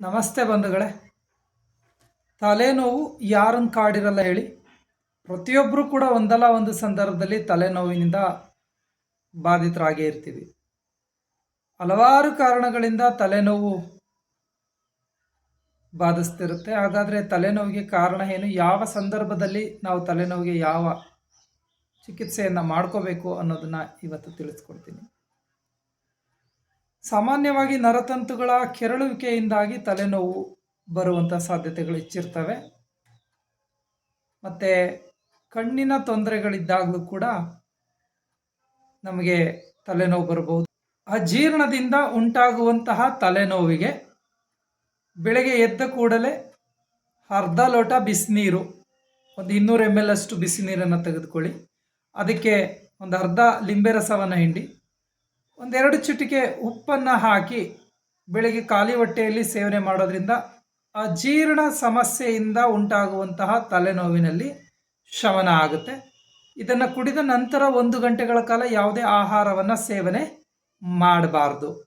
ನಮಸ್ತೆ ಬಂಧುಗಳೇ. ತಲೆನೋವು ಯಾರನ್ನು ಕಾಡಿರಲ್ಲ ಹೇಳಿ. ಪ್ರತಿಯೊಬ್ಬರು ಕೂಡ ಒಂದಲ್ಲ ಒಂದು ಸಂದರ್ಭದಲ್ಲಿ ತಲೆನೋವಿನಿಂದ ಬಾಧಿತರಾಗೇ ಇರ್ತೀವಿ. ಹಲವಾರು ಕಾರಣಗಳಿಂದ ತಲೆನೋವು ಬಾಧಿಸ್ತಿರುತ್ತೆ. ಹಾಗಾದರೆ ತಲೆನೋವಿಗೆ ಕಾರಣ ಏನು? ಯಾವ ಸಂದರ್ಭದಲ್ಲಿ ನಾವು ತಲೆನೋವಿಗೆ ಯಾವ ಚಿಕಿತ್ಸೆಯನ್ನು ಮಾಡ್ಕೋಬೇಕು ಅನ್ನೋದನ್ನು ಇವತ್ತು ತಿಳಿಸ್ಕೊಡ್ತೀನಿ. ಸಾಮಾನ್ಯವಾಗಿ ನರತಂತುಗಳ ಕೆರಳುವಿಕೆಯಿಂದಾಗಿ ತಲೆನೋವು ಬರುವಂಥ ಸಾಧ್ಯತೆಗಳು ಹೆಚ್ಚಿರ್ತವೆ. ಮತ್ತು ಕಣ್ಣಿನ ತೊಂದರೆಗಳಿದ್ದಾಗಲೂ ಕೂಡ ನಮಗೆ ತಲೆನೋವು ಬರಬಹುದು. ಅಜೀರ್ಣದಿಂದ ಉಂಟಾಗುವಂತಹ ತಲೆನೋವಿಗೆ ಬೆಳಗ್ಗೆ ಎದ್ದ ಕೂಡಲೇ ಅರ್ಧ ಲೋಟ ಬಿಸಿನೀರು, ಒಂದು ಇನ್ನೂರು ಎಂ ಎಲ್ ಅಷ್ಟು ಬಿಸಿ ನೀರನ್ನು ತೆಗೆದುಕೊಳ್ಳಿ. ಅದಕ್ಕೆ ಒಂದು ಅರ್ಧ ಲಿಂಬೆ ರಸವನ್ನು ಹಿಂಡಿ. ಒಂದೆರಡು ಚಿಟಿಕೆ ಉಪ್ಪನ್ನು ಹಾಕಿ ಬೆಳಿಗ್ಗೆ ಖಾಲಿ ಹೊಟ್ಟೆಯಲ್ಲಿ ಸೇವನೆ ಮಾಡೋದ್ರಿಂದ ಅಜೀರ್ಣ ಸಮಸ್ಯೆಯಿಂದ ಉಂಟಾಗುವಂತಹ ತಲೆನೋವಿನಲ್ಲಿ ಶಮನ ಆಗುತ್ತೆ. ಇದನ್ನು ಕುಡಿದ ನಂತರ ಒಂದು ಗಂಟೆಗಳ ಕಾಲ ಯಾವುದೇ ಆಹಾರವನ್ನು ಸೇವನೆ ಮಾಡಬಾರ್ದು.